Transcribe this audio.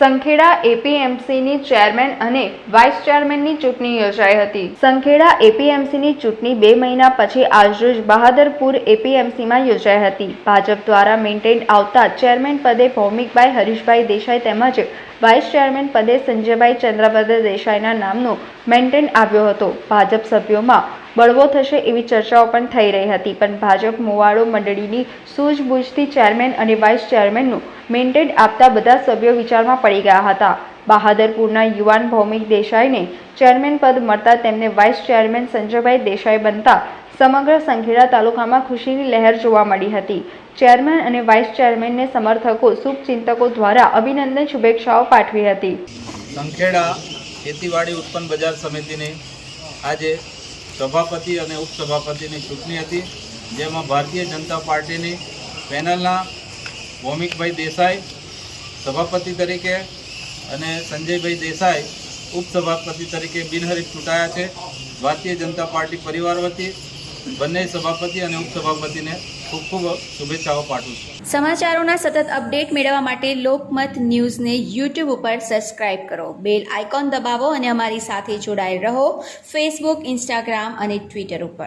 સંખેડા એપીએમસીની ચેરમેન અને વાઇસ ચેરમેનની ચૂંટણી યોજાઈ હતી. સંખેડા એપીએમસીની ચૂંટણી બે મહિના પછી આજરોજ બહાદરપુર એપીએમસીમાં યોજાઈ હતી. ભાજપ દ્વારા મેન્ટેન આવતા ચેરમેન પદે ભૌમિકભાઈ હરીશભાઈ દેસાઈ તેમજ વાઇસ ચેરમેન પદે સંજયભાઈ ચંદ્રપદ દેસાઈના નામનો મેન્ટેન આવ્યો હતો. ભાજપ સભ્યોમાં બળવો થશે એવી ચર્ચાઓ પણ થઈ રહી હતી. પણ ભાજપ મોવાડો મંડળીની સૂઝબૂઝથી ચેરમેન અને વાઇસ ચેરમેનનું મેન્ટેન આપતા બધા સભ્યો વિચારમાં પડી ગયા હતા. બહાદરપુરના યુવાન ભૌમિક દેસાઈને ચેરમેન પદ મળતા તેમને વાઇસ ચેરમેન સંજયભાઈ દેસાઈ બનતા સમગ્ર સંખેડા તાલુકામાં ખુશીની લહેર જોવા મળી હતી. ચેરમેન અને વાઇસ ચેરમેનને સમર્થકો, શુભચિંતકો દ્વારા અભિનંદન શુભેચ્છાઓ પાઠવી હતી. સંખેડા ખેતીવાડી ઉત્પન્ન બજાર સમિતિની આજે સભાપતિ અને ઉપસભાપતિની ચૂંટણી હતી, જેમાં ભારતીય જનતા પાર્ટીની પેનલના ભૌમિકભાઈ દેસાઈ સભાપતિ તરીકે અને સંજયભાઈ દેસાઈ ઉપસભાપતિ તરીકે બિનહરીફ ચૂંટાયા છે. ભારતીય જનતા પાર્ટી પરિવાર વતી બંને સભાપતિ અને ઉપસભાપતિને ખૂબ ખૂબ શુભેચ્છાઓ પાઠવું છું. સમાચારોના સતત અપડેટ મેળવવા માટે લોકમત ન્યૂઝને યુટ્યુબ ઉપર સબસ્ક્રાઇબ કરો. બેલ આઇકોન દબાવો અને અમારી સાથે જોડાયેલ રહો. ફેસબુક ઇન્સ્ટાગ્રામ અને ટ્વિટર ઉપર.